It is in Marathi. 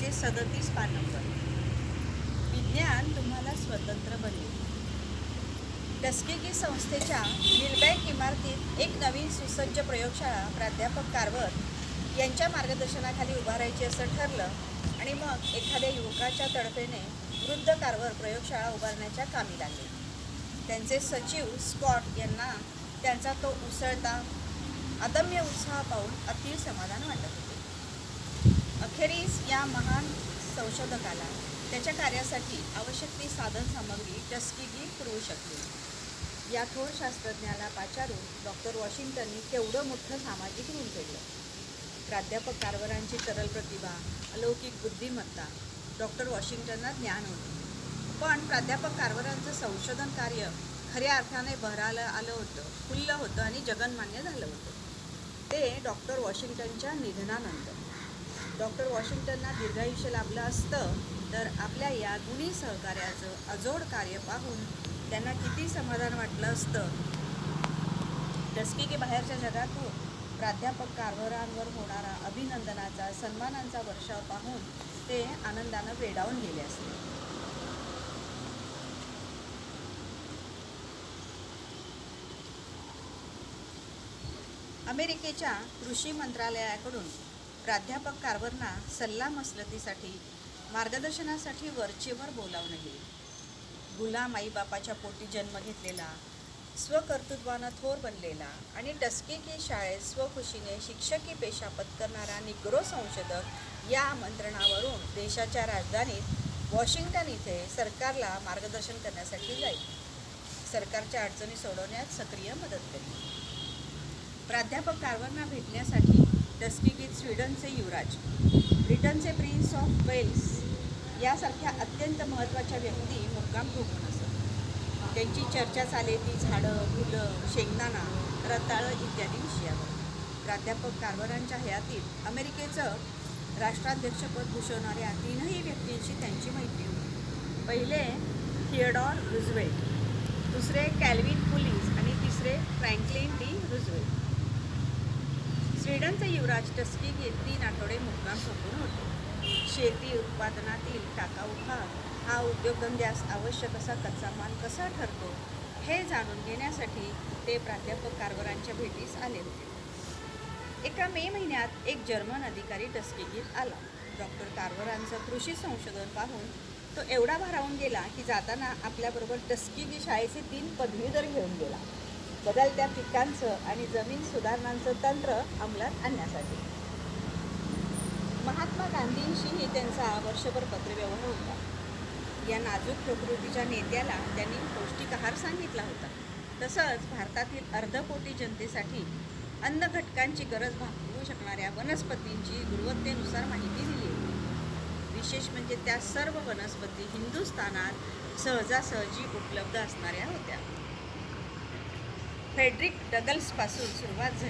एकशे सदतीस पान विज्ञान तुम्हाला स्वतंत्र बनवेल टस्केगी संस्थेच्या मिलबँक इमारतीत एक नवीन सुसज्ज प्रयोगशाळा प्राध्यापक कारवर यांच्या मार्गदर्शनाखाली उभारायची असं ठरलं आणि मग एखाद्या युवकाच्या तडफेने वृद्ध कारवर प्रयोगशाळा उभारण्याच्या कामी लागले. त्यांचे सचिव स्कॉट यांना त्यांचा तो उसळता अदम्य उत्साह पाहून अति समाधान वाटत होते अखेरीस या महान संशोधकाला त्याच्या कार्यासाठी आवश्यक ती साधन सामग्री टस्किगी पुरवू शकली. या थोर शास्त्रज्ञाला पाचारून डॉक्टर वॉशिंग्टननी केवढं मोठं सामाजिक ऋण फेडलं. प्राध्यापक कारवारांची तरल प्रतिभा अलौकिक बुद्धिमत्ता डॉक्टर वॉशिंग्टनना ज्ञान होते. पण प्राध्यापक कारवारांचं संशोधन कार्य खऱ्या अर्थाने बहरालं आलं होतं खुल्लं होतं आणि जगनमान्य झालं होतं. ते डॉक्टर वॉशिंग्टनच्या निधनानंतर. डॉक्टर वॉशिंग्टनना दीर्घायुष्य लाभलं असतं तर आपल्या या गुणी सहकार्याचं अजोड कार्य पाहून त्यांना किती समाधान वाटलं असतं. टस्किके बाहेरच्या जगातून प्राध्यापक कारभारांवर होणारा अभिनंदनाचा सन्मानांचा वर्षाव पाहून ते आनंदानं वेडावून गेले असते. अमेरिकेच्या कृषी मंत्रालयाकडून प्राध्यापक कारभारना सल्ला मसलतीसाठी मार्गदर्शनासाठी वरचेवर बोलावणं येईल गुलाम आईबापाच्या पोटी जन्म घेतलेला स्वकर्तृत्वानं थोर बनलेला आणि टस्केकी शाळेत स्वखुशीने शिक्षकी पेशा पत्करणारा निग्रो संशोधक या आमंत्रणावरून देशाच्या राजधानीत वॉशिंग्टन इथे सरकारला मार्गदर्शन करण्यासाठी जाईल. सरकारच्या अडचणी सोडवण्यात सक्रिय मदत करेल. प्राध्यापक कारवांना भेटण्यासाठी टस्किकीत स्वीडनचे युवराज ब्रिटनचे प्रिन्स ऑफ वेल्स यासारख्या अत्यंत महत्त्वाच्या व्यक्ती मुक्काम ठोकून असत त्यांची चर्चा चाले ती झाडं फुलं शेंगदाणा रताळं इत्यादी विषयावर. प्राध्यापक कारवारांच्या हयातीत अमेरिकेचं राष्ट्राध्यक्षपद भूषवणाऱ्या तीनही व्यक्तींशी त्यांची मैत्री होती. पहिले थिएडॉर रुझवेट दुसरे कॅल्विन पुलिस आणि तिसरे फ्रँकलिन डी रुझवेट स्वीडनचा युवराज टस्किगीत तीन आठवडे मुक्काम सोपून होते. शेती उत्पादनातील टाकाऊ भाग हा उद्योगधंद्यास आवश्यक असा कच्चा माल कसा ठरतो हे जाणून घेण्यासाठी ते प्राध्यापक कारभारांच्या भेटीस आले होते. एका मे महिन्यात एक जर्मन अधिकारी टस्किगीत आला. डॉक्टर कारभारांचं कृषी संशोधन पाहून तो एवढा भारावून गेला की जाताना आपल्याबरोबर टस्किगी शाळेचे तीन पदवीधर घेऊन गेला. बदलत्या पिकांचं आणि जमीन सुधारणांचं तंत्र अंमलात आणण्यासाठी. महात्मा गांधींशीही त्यांचा वर्षभर पत्रव्यवहार होता. या नाजूक प्रकृतीच्या नेत्याला त्यांनी पौष्टिक आहार सांगितला होता. तसंच भारतातील अर्धकोटी जनतेसाठी अन्न घटकांची गरज भागवू शकणाऱ्या वनस्पतींची गुणवत्तेनुसार माहिती दिली होती. विशेष म्हणजे त्या सर्व वनस्पती हिंदुस्थानात सहजासहजी उपलब्ध असणाऱ्या होत्या. फ्रेडरिक डगल्सपासून सुरुवात झाली.